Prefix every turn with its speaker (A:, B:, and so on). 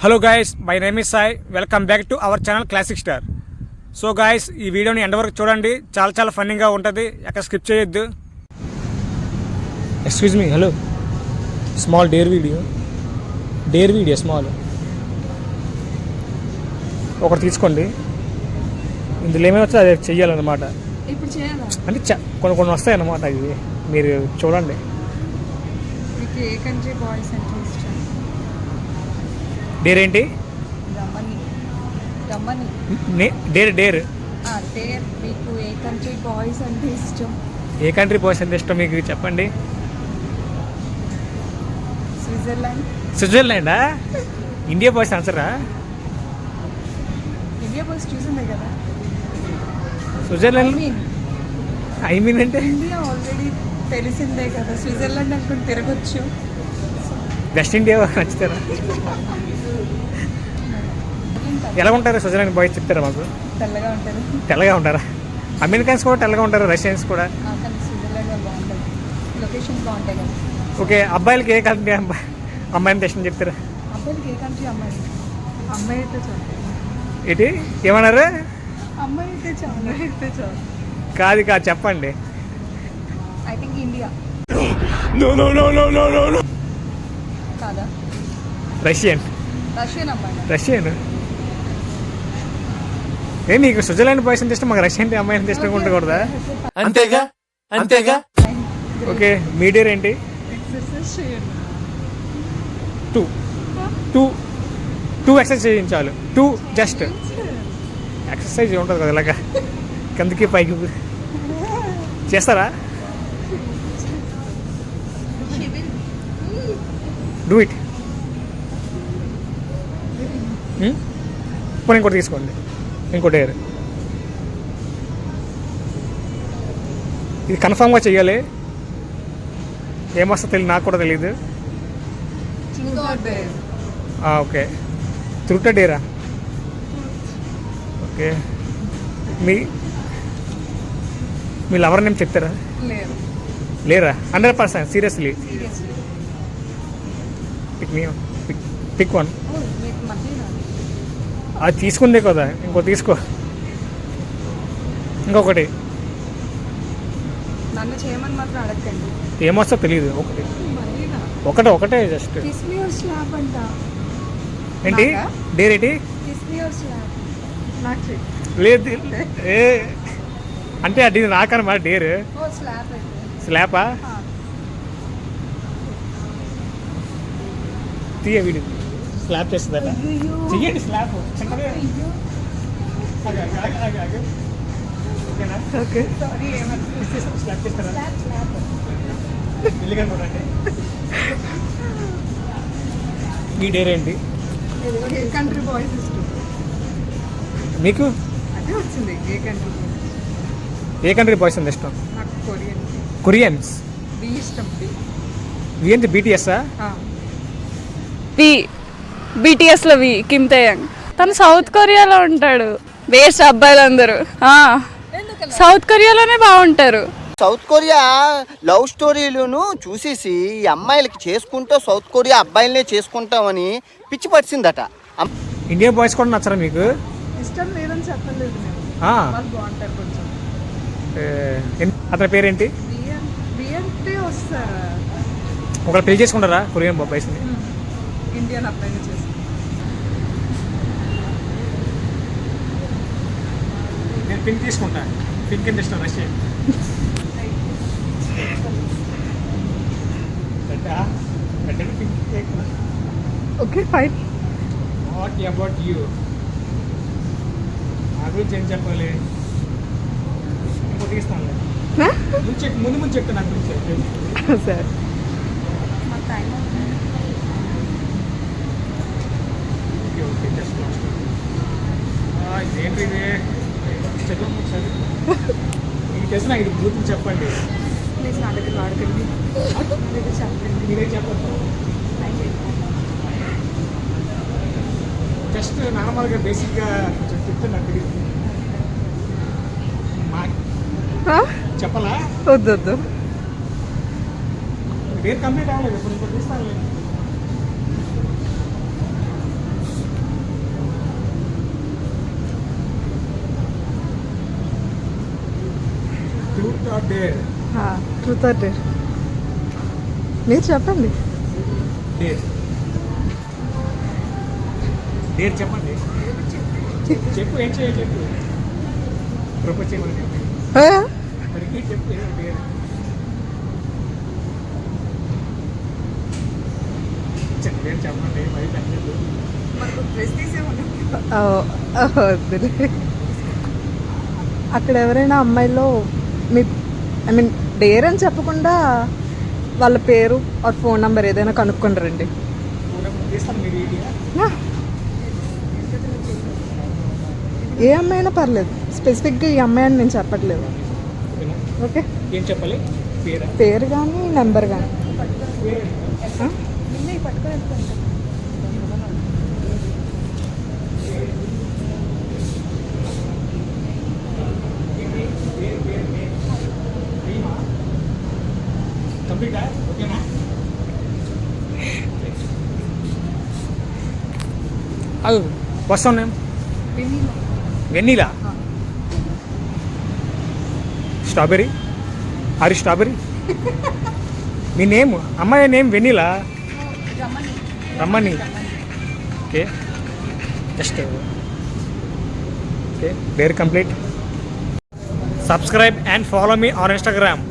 A: Hello guys my name is Sai welcome back to our channel classic star so guys ఈ వీడియోని end వరకు చూడండి? చాలా చాలా ఫన్నీగా ఉంటుంది. ఎక్కడ స్కిప్ చేయొద్దు. Excuse me hello small dare video dare video small ఒకటి తీసుకోండి. ఇందులో ఏమేమి వచ్చో అదే చెయ్యాలన్నమాట. అంటే కొన్ని కొన్ని వస్తాయి అన్నమాట ఇవి. మీరు చూడండి.
B: బాయ్స్ ఇష్టం
A: డేర్ డేర్.
B: మీకు ఏ కంట్రీ బాయ్స్ అంటే ఇష్టం?
A: ఏ కంట్రీ బాయ్స్ అంటే ఇష్టం మీకు చెప్పండి.
B: స్విట్జర్లాండ్.
A: స్విట్జర్లాండా? ఇండియా బాయ్స్ ఆన్సరా?
B: ఇండియా బాయ్స్ చూసిందే కదా.
A: స్విట్జర్లాండ్? ఐ మీన్ అంటే?
B: ఇండియా ఆల్రెడీ తెలిసిందే కదా. స్విట్జర్లాండ్ అనుకుని తిరగచ్చు.
A: వెస్ట్ ఇండియా నచ్చుతారా? ఎలా ఉంటారు స్విట్జర్లాండ్ బాయ్స్ చెప్తారా మాకు?
B: తెల్లగా ఉంటారు.
A: తెల్లగా ఉంటారా? అమెరికన్స్ కూడా తెల్లగా ఉంటారు? రష్యన్స్ కూడా?
B: లొకేషన్స్ బాగుంటాయి కదా.
A: ఓకే అబ్బాయిలకి ఏ కంట్రీ అబ్బాయి అమ్మాయిని ఇష్టం చెప్తారా?
B: అబ్బాయిలకి ఏ కంట్రీ అమ్మాయి? అమ్మాయి అయితే చాలు.
A: ఏంటి? ఏమన్నారు?
B: అమ్మాయి అయితే చాలు అయితే చాలు.
A: కాదు కాదు చెప్పండి.
B: I think India. కాదా?
A: రష్యన్.
B: రష్యన్ అమ్మాయి.
A: రష్యన్. ఏ నీకు స్విట్జర్లాండ్ బాయ్స్ అంటే ఇష్టం మాకు రష్యన్ అమ్మాయి అంటే ఇష్టం ఉండకూడదా?
C: అంతేగా? అంతేగా?
A: ఓకే మీడియర్ ఏంటి? టూ టూ టూ ఎక్సర్సైజ్ చేయించాలి. టూ జస్ట్ ఎక్సర్సైజ్ ఉంటుంది కదా ఇలాగా? కిందకి పైకి చేస్తారా? డూ ఇట్ పోనీ ఇంకోటి తీసుకోండి. ఇంకోటి ఎయిర్ ఇది కన్ఫామ్గా చెయ్యాలి. ఏమొస్తా తెలియదు నాకు కూడా తెలియదు ఓకే. త్రుట డేరా ఓకే. మీ మీ లవర్ నేమ్ చెప్తారా? లేరా? Hundred percent seriously. పిక్ మీ పిక్ పిక్ వన్ అది తీసుకుందే కదా ఇంకో తీసుకో. ఇంకొకటి. ఏమొస్తో తెలియదు ఒకటి. ఒకటే ఒకటే జస్ట్ ఏంటి?
B: నాకా?
A: డేర్ ఏంటి?
B: కిస్ మీ యువర్ స్లాబ్ నాకు చెయ్యి.
A: లేదు ఏ అంటే అది నాకనమాట డేర్. స్లాపా తీయ వీడి స్లాప్ చేస్తుందట. చెయ్యండి
B: సారీ
A: చేస్తారా?
B: స్లాబ్ స్లాబ్
A: మీ ఏంటి?
B: ఏ కంట్రీ బాయ్స్
A: మీకు?
B: అదే వచ్చింది ఏ కంట్రీ
A: ఏ కంట్రీ బాయ్స్ అంత ఇష్టం? కొరియన్స్.
B: బి ఇష్టం బి.
A: ఏంటి బీటీఎస్ఆ
D: వి బీటీఎస్లో వి కిమ్ తేయంగ్ తను సౌత్ కొరియాలో ఉంటాడు. వేస్ట్ అబ్బాయిలందరూ. ఆ, సౌత్ కొరియాలోనే బాగుంటారు.
E: సౌత్ కొరియా లవ్ స్టోరీలను చూసేసి ఈ అమ్మాయిలకి చేసుకుంటూ సౌత్ కొరియా అబ్బాయిలనే చేసుకుంటామని పిచ్చి పట్టిందట. అమ్-
A: ఇండియా బాయ్స్ కూడా నచ్చరా మీకు?
B: ఇష్టం లేదని చెప్పలేదు నేను.
A: ఆ,
B: వాళ్ళు బాగుంటారు కొంచెం.
A: ఏ, ఎన్- అతని పేరేంటి? ఒకళ్ళు పెళ్ళి చేసుకుంటారా? కొరియన్ బాయ్స్ని
B: ఇండియన్ అబ్బాయిని చేసి
A: నేను పింక్ తీసుకుంటా. పింక్ ఎంత ఇష్టం Russian
B: okay fine.
A: What about you నా గురించి ఏం చెప్పాలి? ఇస్తాను ముందు ముందు ముందు చెప్తా నా గురించి.
B: సరే. మా time
A: okay okay just last ఇదేంటి ఇది? మీకు తెలిసిన ఇది గ్రూప్ చెప్పండి.
B: ప్లీజ్ నా దగ్గర వాడకండి. నా దగ్గర చెప్పండి.
A: మీరే చెప్పండి జస్ట్ నార్మల్గా బేసిక్గా కొంచెం చెప్తే నాకు తెలియదు చెప్పాలా?
B: వద్దు వద్దు.
A: పేరు కంప్లీట్ అవ్వలేదు ఇప్పుడు ఇంకోటి ఇస్తాను డేర్
F: ట్రూత్ ఆర్ డేర్ మీరు చెప్పండి.
A: డేర్ చెప్పండి. చెప్పు. ఏం చేయాలి చెప్పు. ప్రపోజ్ చేయమని చెప్పు. మరికి చెప్పు ఏదో డేర్ చెప్పు, డేర్ చెప్పండి
F: అక్కడ ఎవరైనా అమ్మాయిలో మీ ఐ మీన్ డేర్ అని చెప్పకుండా వాళ్ళ పేరు ఆర్ ఫోన్ నెంబర్ ఏదైనా కనుక్కొని రండి.
A: తీస్తాను మీరు ఈడీగా
F: ఏ అమ్మాయి అయినా పర్లేదు. స్పెసిఫిక్గా ఈ అమ్మాయి అని నేను చెప్పట్లేదు. ఓకే
A: ఏం చెప్పాలి? పేరా?
F: పేరు కానీ నెంబర్ కానీ
A: కంప్లీటా ఓకేనా అది వస్తాం నేను వెన్నీలా స్ట్రాబెర్రీ ఆర్ స్ట్రాబెర్రీ మీ నేమ్ అమ్మాయి నేమ్ వెన్నీలా రమ్మని okay just okay where complete subscribe and follow me on Instagram